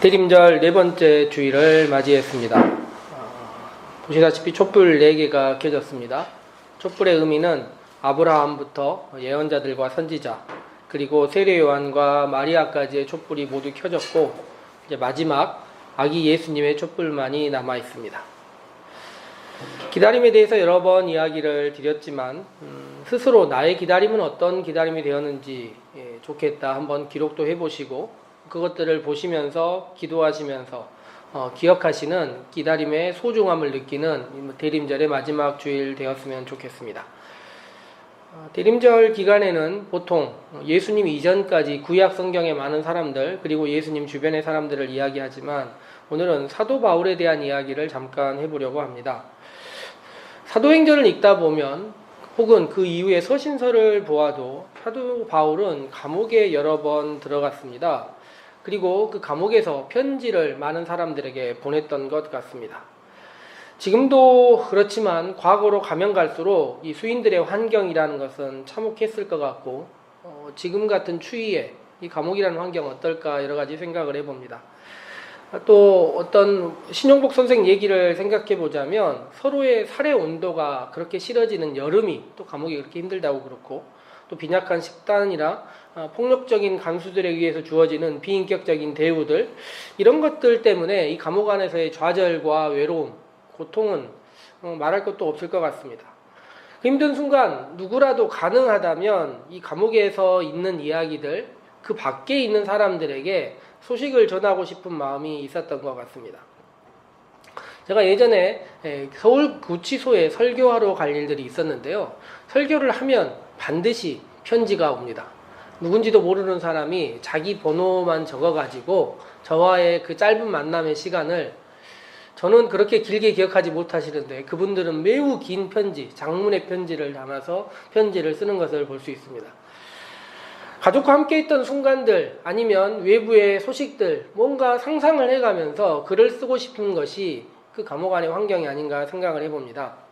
대림절 네 번째 주일을 맞이했습니다. 어, 보시다시피 촛불 4개가 켜졌습니다. 촛불의 의미는 아브라함부터 예언자들과 선지자, 그리고 세례 요한과 마리아까지의 촛불이 모두 켜졌고, 이제 마지막 아기 예수님의 촛불만이 남아 있습니다. 기다림에 대해서 여러 번 이야기를 드렸지만, 음, 스스로 나의 기다림은 어떤 기다림이 되었는지 예, 좋겠다 한번 기록도 해보시고, 그것들을 보시면서 기도하시면서 어, 기억하시는 기다림의 소중함을 느끼는 이 대림절의 마지막 주일 되었으면 좋겠습니다. 어, 대림절 기간에는 보통 예수님 이전까지 구약 성경의 많은 사람들 그리고 예수님 주변의 사람들을 이야기하지만 오늘은 사도 바울에 대한 이야기를 잠깐 해보려고 합니다. 사도행전을 읽다 보면 혹은 그 이후에 서신서를 보아도 사도 바울은 감옥에 여러 번 들어갔습니다. 그리고 그 감옥에서 편지를 많은 사람들에게 보냈던 것 같습니다. 지금도 그렇지만 과거로 가면 갈수록 이 수인들의 환경이라는 것은 참혹했을 것 같고 어, 지금 같은 추위에 이 감옥이라는 환경 어떨까 여러 가지 생각을 해봅니다. 또 어떤 신용복 선생 얘기를 생각해 보자면 서로의 살의 온도가 그렇게 싫어지는 여름이 또 감옥이 그렇게 힘들다고 그렇고 또 빈약한 식단이라 어, 폭력적인 간수들에 의해서 주어지는 비인격적인 대우들 이런 것들 때문에 이 감옥 안에서의 좌절과 외로움, 고통은 어, 말할 것도 없을 것 같습니다. 그 힘든 순간 누구라도 가능하다면 이 감옥에서 있는 이야기들 그 밖에 있는 사람들에게 소식을 전하고 싶은 마음이 있었던 것 같습니다. 제가 예전에 서울 구치소에 설교하러 갈 일들이 있었는데요. 설교를 하면 반드시 편지가 옵니다. 누군지도 모르는 사람이 자기 번호만 적어가지고 저와의 그 짧은 만남의 시간을 저는 그렇게 길게 기억하지 못하시는데 그분들은 매우 긴 편지, 장문의 편지를 담아서 편지를 쓰는 것을 볼 수 있습니다. 가족과 함께 있던 순간들 아니면 외부의 소식들 뭔가 상상을 해가면서 글을 쓰고 싶은 것이 그 감옥 안의 환경이 아닌가 생각을 해봅니다.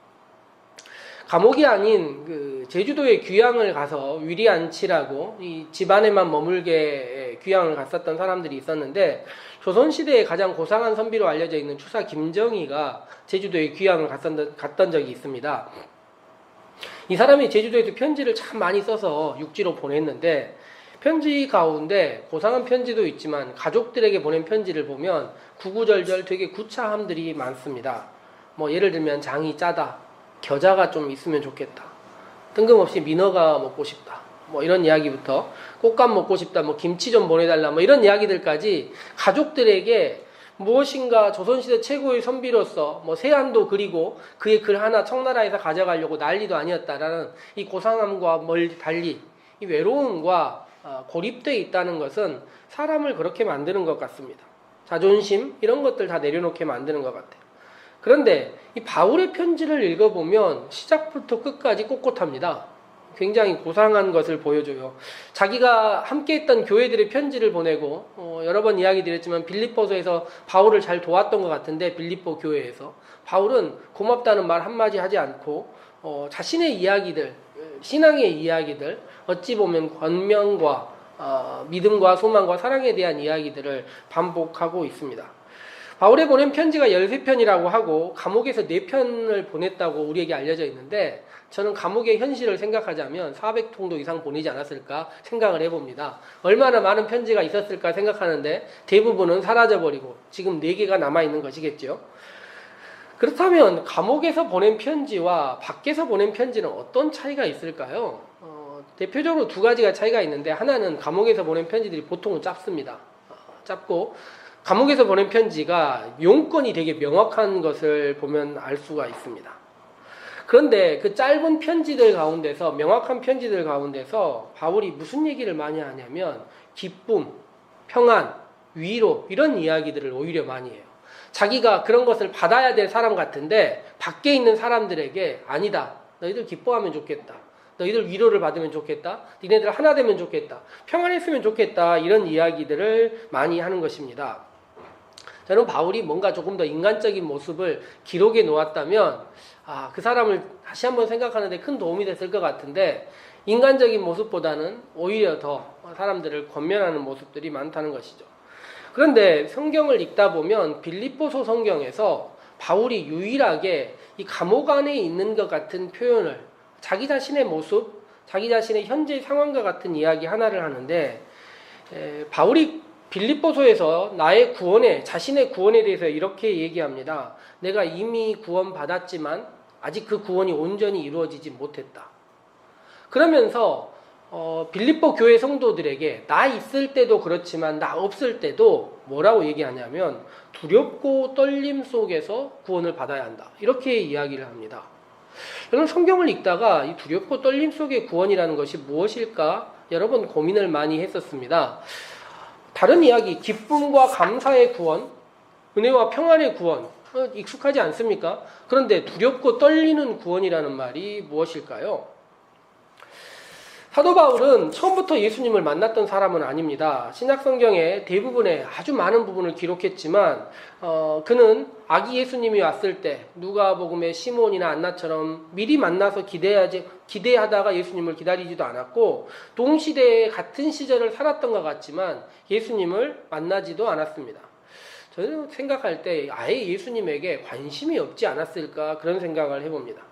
감옥이 아닌 그 제주도에 귀향을 가서 위리안치라고 이 집안에만 머물게 귀향을 갔었던 사람들이 있었는데 조선시대에 가장 고상한 선비로 알려져 있는 추사 김정희가 제주도에 귀향을 갔던, 갔던 적이 있습니다. 이 사람이 제주도에서 편지를 참 많이 써서 육지로 보냈는데 편지 가운데 고상한 편지도 있지만 가족들에게 보낸 편지를 보면 구구절절 되게 구차함들이 많습니다. 뭐 예를 들면 장이 짜다, 겨자가 좀 있으면 좋겠다, 뜬금없이 민어가 먹고 싶다, 뭐 이런 이야기부터 꽃감 먹고 싶다, 뭐 김치 좀 보내달라, 뭐 이런 이야기들까지 가족들에게 무엇인가 조선시대 최고의 선비로서 뭐 세안도 그리고 그의 글 하나 청나라에서 가져가려고 난리도 아니었다라는 이 고상함과 멀리 달리 이 외로움과 어, 고립되어 있다는 것은 사람을 그렇게 만드는 것 같습니다. 자존심 이런 것들 다 내려놓게 만드는 것 같아요. 그런데 이 바울의 편지를 읽어보면 시작부터 끝까지 꼿꼿합니다. 굉장히 고상한 것을 보여줘요. 자기가 함께했던 교회들의 편지를 보내고 어, 여러 번 이야기 드렸지만 빌립보서에서 바울을 잘 도왔던 것 같은데 빌립보 교회에서 바울은 고맙다는 말 한마디 하지 않고 어, 자신의 이야기들 신앙의 이야기들 어찌 보면 권면과 어, 믿음과 소망과 사랑에 대한 이야기들을 반복하고 있습니다. 바울에 보낸 편지가 13편이라고 하고 감옥에서 4편을 보냈다고 우리에게 알려져 있는데 저는 감옥의 현실을 생각하자면 400통도 이상 보내지 않았을까 생각을 해봅니다. 얼마나 많은 편지가 있었을까 생각하는데 대부분은 사라져버리고 지금 4개가 남아있는 것이겠죠. 그렇다면 감옥에서 보낸 편지와 밖에서 보낸 편지는 어떤 차이가 있을까요? 어, 대표적으로 두 가지가 차이가 있는데 하나는 감옥에서 보낸 편지들이 보통은 짧습니다. 어, 짧고 감옥에서 보낸 편지가 용건이 되게 명확한 것을 보면 알 수가 있습니다. 그런데 그 짧은 편지들 가운데서 명확한 편지들 가운데서 바울이 무슨 얘기를 많이 하냐면 기쁨, 평안, 위로 이런 이야기들을 오히려 많이 해요. 자기가 그런 것을 받아야 될 사람 같은데 밖에 있는 사람들에게 아니다. 너희들 기뻐하면 좋겠다. 너희들 위로를 받으면 좋겠다. 니네들 하나 되면 좋겠다. 평안했으면 좋겠다. 이런 이야기들을 많이 하는 것입니다. 저는 바울이 뭔가 조금 더 인간적인 모습을 기록해 놓았다면 아, 그 사람을 다시 한번 생각하는데 큰 도움이 됐을 것 같은데 인간적인 모습보다는 오히려 더 사람들을 권면하는 모습들이 많다는 것이죠. 그런데 성경을 읽다 보면 빌립보서 성경에서 바울이 유일하게 이 감옥 안에 있는 것 같은 표현을 자기 자신의 모습, 자기 자신의 현재 상황과 같은 이야기 하나를 하는데 에, 바울이 빌립보서에서 나의 구원에 자신의 구원에 대해서 이렇게 얘기합니다. 내가 이미 구원 받았지만 아직 그 구원이 온전히 이루어지지 못했다. 그러면서 어, 빌립보 교회 성도들에게 나 있을 때도 그렇지만 나 없을 때도 뭐라고 얘기하냐면 두렵고 떨림 속에서 구원을 받아야 한다. 이렇게 이야기를 합니다. 저는 성경을 읽다가 이 두렵고 떨림 속의 구원이라는 것이 무엇일까 여러 번 고민을 많이 했었습니다. 다른 이야기, 기쁨과 감사의 구원, 은혜와 평안의 구원, 어, 익숙하지 않습니까? 그런데 두렵고 떨리는 구원이라는 말이 무엇일까요? 사도 바울은 처음부터 예수님을 만났던 사람은 아닙니다. 신약 성경의 대부분의 아주 많은 부분을 기록했지만 어, 그는 아기 예수님이 왔을 때 누가복음의 시몬이나 안나처럼 미리 만나서 기대하지 기대하다가 예수님을 기다리지도 않았고 동시대에 같은 시절을 살았던 것 같지만 예수님을 만나지도 않았습니다. 저는 생각할 때 아예 예수님에게 관심이 없지 않았을까 그런 생각을 해봅니다.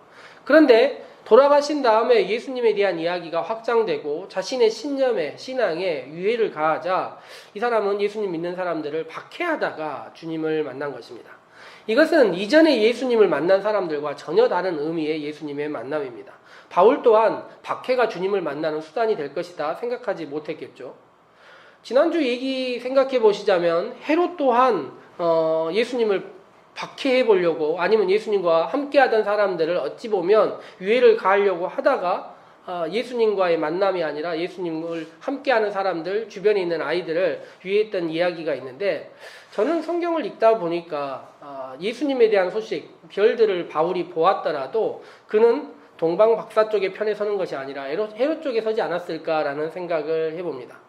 그런데 돌아가신 다음에 예수님에 대한 이야기가 확장되고 자신의 신념에 신앙에 유해를 가하자 이 사람은 예수님 믿는 사람들을 박해하다가 주님을 만난 것입니다. 이것은 이전에 예수님을 만난 사람들과 전혀 다른 의미의 예수님의 만남입니다. 바울 또한 박해가 주님을 만나는 수단이 될 것이다 생각하지 못했겠죠. 지난주 얘기 생각해 보시자면 헤롯 또한 어, 예수님을 박해해 보려고 아니면 예수님과 함께 하던 사람들을 어찌 보면 유해를 가하려고 하다가 어, 예수님과의 만남이 아니라 예수님을 함께 하는 사람들 주변에 있는 아이들을 유해했던 이야기가 있는데 저는 성경을 읽다 보니까 어, 예수님에 대한 소식 별들을 바울이 보았더라도 그는 동방 박사 쪽의 편에 서는 것이 아니라 헤롯 쪽에 서지 않았을까라는 생각을 해봅니다.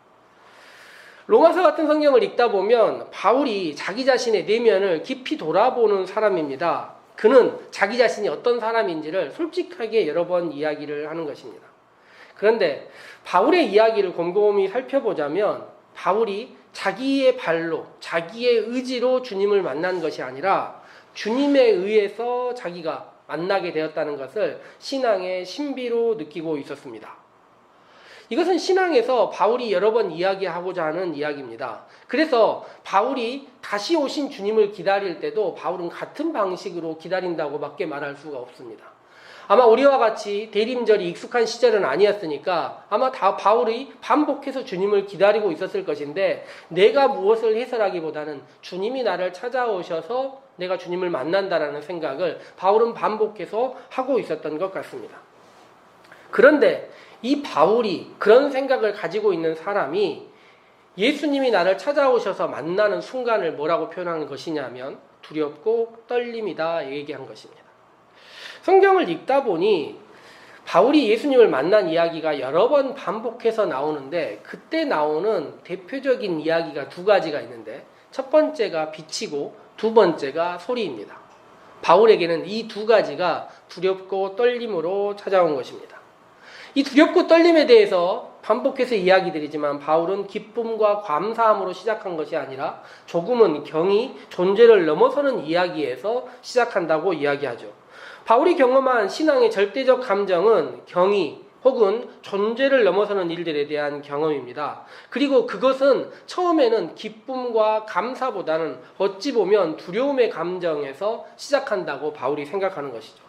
로마서 같은 성경을 읽다 보면 바울이 자기 자신의 내면을 깊이 돌아보는 사람입니다. 그는 자기 자신이 어떤 사람인지를 솔직하게 여러 번 이야기를 하는 것입니다. 그런데 바울의 이야기를 곰곰이 살펴보자면 바울이 자기의 발로, 자기의 의지로 주님을 만난 것이 아니라 주님에 의해서 자기가 만나게 되었다는 것을 신앙의 신비로 느끼고 있었습니다. 이것은 신앙에서 바울이 여러 번 이야기하고자 하는 이야기입니다. 그래서 바울이 다시 오신 주님을 기다릴 때도 바울은 같은 방식으로 기다린다고밖에 말할 수가 없습니다. 아마 우리와 같이 대림절이 익숙한 시절은 아니었으니까 아마 다 바울이 반복해서 주님을 기다리고 있었을 것인데 내가 무엇을 해설하기보다는 주님이 나를 찾아오셔서 내가 주님을 만난다라는 생각을 바울은 반복해서 하고 있었던 것 같습니다. 그런데 이 바울이 그런 생각을 가지고 있는 사람이 예수님이 나를 찾아오셔서 만나는 순간을 뭐라고 표현하는 것이냐면 두렵고 떨림이다 얘기한 것입니다. 성경을 읽다 보니 바울이 예수님을 만난 이야기가 여러 번 반복해서 나오는데 그때 나오는 대표적인 이야기가 두 가지가 있는데 첫 번째가 빛이고 두 번째가 소리입니다. 바울에게는 이 두 가지가 두렵고 떨림으로 찾아온 것입니다. 이 두렵고 떨림에 대해서 반복해서 이야기 드리지만 바울은 기쁨과 감사함으로 시작한 것이 아니라 조금은 경이 존재를 넘어서는 이야기에서 시작한다고 이야기하죠. 바울이 경험한 신앙의 절대적 감정은 경이 혹은 존재를 넘어서는 일들에 대한 경험입니다. 그리고 그것은 처음에는 기쁨과 감사보다는 어찌 보면 두려움의 감정에서 시작한다고 바울이 생각하는 것이죠.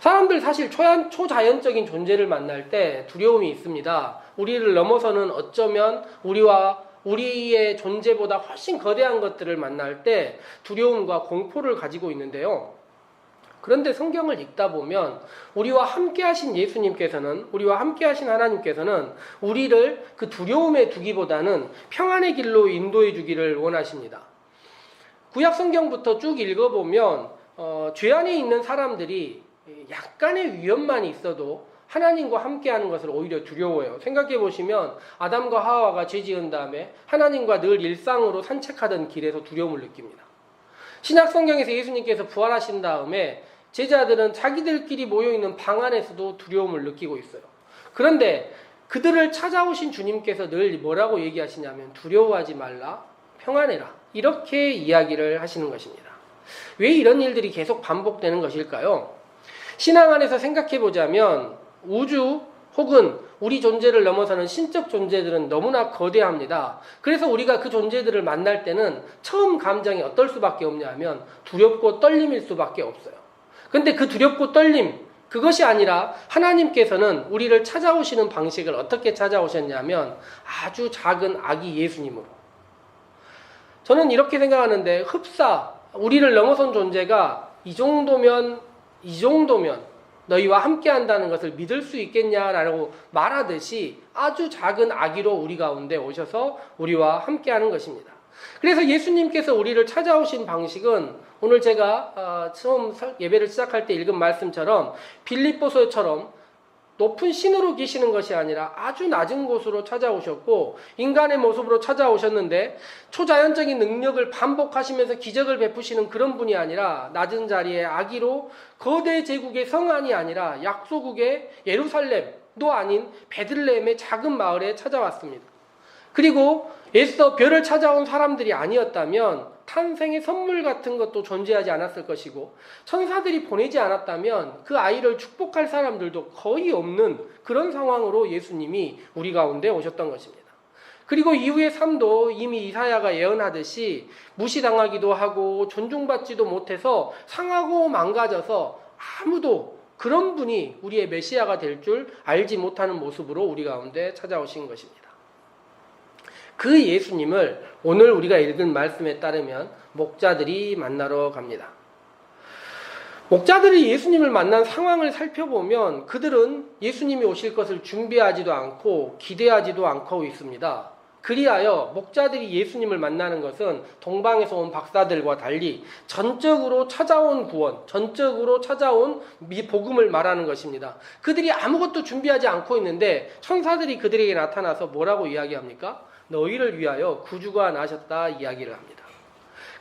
사람들 사실 초연, 초자연적인 존재를 만날 때 두려움이 있습니다. 우리를 넘어서는 어쩌면 우리와 우리의 존재보다 훨씬 거대한 것들을 만날 때 두려움과 공포를 가지고 있는데요. 그런데 성경을 읽다 보면 우리와 함께 하신 예수님께서는 우리와 함께 하신 하나님께서는 우리를 그 두려움에 두기보다는 평안의 길로 인도해 주기를 원하십니다. 구약 성경부터 쭉 읽어보면 어, 죄 안에 있는 사람들이 약간의 위험만 있어도 하나님과 함께하는 것을 오히려 두려워해요. 생각해 보시면 아담과 하와가 죄 지은 다음에 하나님과 늘 일상으로 산책하던 길에서 두려움을 느낍니다. 신약 성경에서 예수님께서 부활하신 다음에 제자들은 자기들끼리 모여 있는 방 안에서도 두려움을 느끼고 있어요. 그런데 그들을 찾아오신 주님께서 늘 뭐라고 얘기하시냐면 두려워하지 말라, 평안해라. 이렇게 이야기를 하시는 것입니다. 왜 이런 일들이 계속 반복되는 것일까요? 신앙 안에서 생각해 보자면 우주 혹은 우리 존재를 넘어서는 신적 존재들은 너무나 거대합니다. 그래서 우리가 그 존재들을 만날 때는 처음 감정이 어떨 수밖에 없냐 하면 두렵고 떨림일 수밖에 없어요. 근데 그 두렵고 떨림, 그것이 아니라 하나님께서는 우리를 찾아오시는 방식을 어떻게 찾아오셨냐면 아주 작은 아기 예수님으로. 저는 이렇게 생각하는데 흡사, 우리를 넘어선 존재가 이 정도면, 이 정도면 너희와 함께 한다는 것을 믿을 수 있겠냐라고 말하듯이 아주 작은 아기로 우리 가운데 오셔서 우리와 함께 하는 것입니다. 그래서 예수님께서 우리를 찾아오신 방식은 오늘 제가 어, 처음 예배를 시작할 때 읽은 말씀처럼 빌립보서처럼 높은 신으로 계시는 것이 아니라 아주 낮은 곳으로 찾아오셨고 인간의 모습으로 찾아오셨는데 초자연적인 능력을 반복하시면서 기적을 베푸시는 그런 분이 아니라 낮은 자리에 아기로 거대 제국의 성안이 아니라 약소국의 예루살렘도 아닌 베들레헴의 작은 마을에 찾아왔습니다. 그리고 애써 별을 찾아온 사람들이 아니었다면 탄생의 선물 같은 것도 존재하지 않았을 것이고 천사들이 보내지 않았다면 그 아이를 축복할 사람들도 거의 없는 그런 상황으로 예수님이 우리 가운데 오셨던 것입니다. 그리고 이후의 삶도 이미 이사야가 예언하듯이 무시당하기도 하고 존중받지도 못해서 상하고 망가져서 아무도 그런 분이 우리의 메시아가 될 줄 알지 못하는 모습으로 우리 가운데 찾아오신 것입니다. 그 예수님을 오늘 우리가 읽은 말씀에 따르면 목자들이 만나러 갑니다. 목자들이 예수님을 만난 상황을 살펴보면 그들은 예수님이 오실 것을 준비하지도 않고 기대하지도 않고 있습니다. 그리하여 목자들이 예수님을 만나는 것은 동방에서 온 박사들과 달리 전적으로 찾아온 구원, 전적으로 찾아온 복음을 말하는 것입니다. 그들이 아무것도 준비하지 않고 있는데 천사들이 그들에게 나타나서 뭐라고 이야기합니까? 너희를 위하여 구주가 나셨다 이야기를 합니다.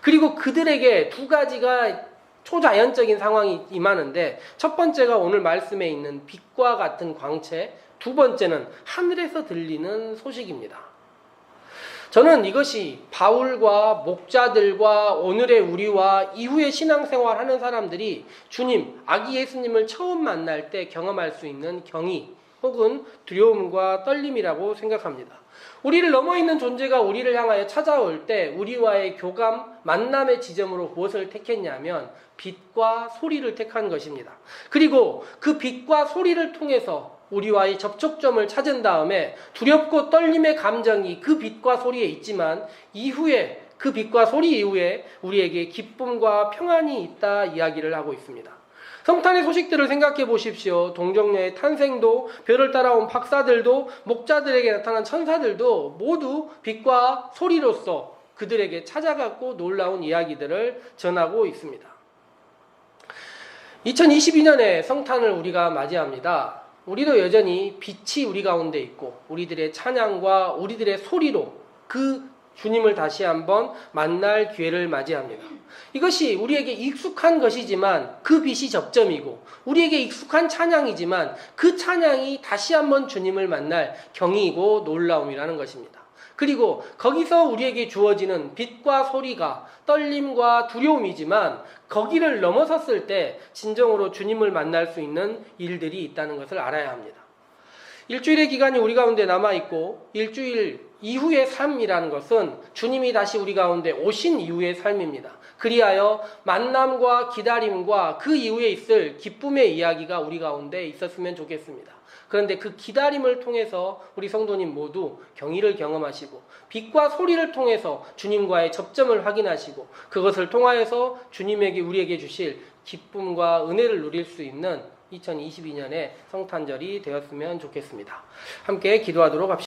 그리고 그들에게 두 가지가 초자연적인 상황이 임하는데 첫 번째가 오늘 말씀에 있는 빛과 같은 광채, 두 번째는 하늘에서 들리는 소식입니다. 저는 이것이 바울과 목자들과 오늘의 우리와 이후의 신앙생활 하는 사람들이 주님, 아기 예수님을 처음 만날 때 경험할 수 있는 경의 혹은 두려움과 떨림이라고 생각합니다. 우리를 넘어 있는 존재가 우리를 향하여 찾아올 때 우리와의 교감, 만남의 지점으로 무엇을 택했냐면 빛과 소리를 택한 것입니다. 그리고 그 빛과 소리를 통해서 우리와의 접촉점을 찾은 다음에 두렵고 떨림의 감정이 그 빛과 소리에 있지만 이후에 그 빛과 소리 이후에 우리에게 기쁨과 평안이 있다 이야기를 하고 있습니다. 성탄의 소식들을 생각해 보십시오. 동정녀의 탄생도 별을 따라온 박사들도 목자들에게 나타난 천사들도 모두 빛과 소리로서 그들에게 찾아갔고 놀라운 이야기들을 전하고 있습니다. 2022년에 성탄을 우리가 맞이합니다. 우리도 여전히 빛이 우리 가운데 있고 우리들의 찬양과 우리들의 소리로 그 주님을 다시 한번 만날 기회를 맞이합니다. 이것이 우리에게 익숙한 것이지만 그 빛이 접점이고 우리에게 익숙한 찬양이지만 그 찬양이 다시 한번 주님을 만날 경이고 놀라움이라는 것입니다. 그리고 거기서 우리에게 주어지는 빛과 소리가 떨림과 두려움이지만 거기를 넘어섰을 때 진정으로 주님을 만날 수 있는 일들이 있다는 것을 알아야 합니다. 일주일의 기간이 우리 가운데 남아있고 일주일 이후의 삶이라는 것은 주님이 다시 우리 가운데 오신 이후의 삶입니다. 그리하여 만남과 기다림과 그 이후에 있을 기쁨의 이야기가 우리 가운데 있었으면 좋겠습니다. 그런데 그 기다림을 통해서 우리 성도님 모두 경의를 경험하시고 빛과 소리를 통해서 주님과의 접점을 확인하시고 그것을 통하여서 주님에게 우리에게 주실 기쁨과 은혜를 누릴 수 있는 2022년의 성탄절이 되었으면 좋겠습니다. 함께 기도하도록 합시다.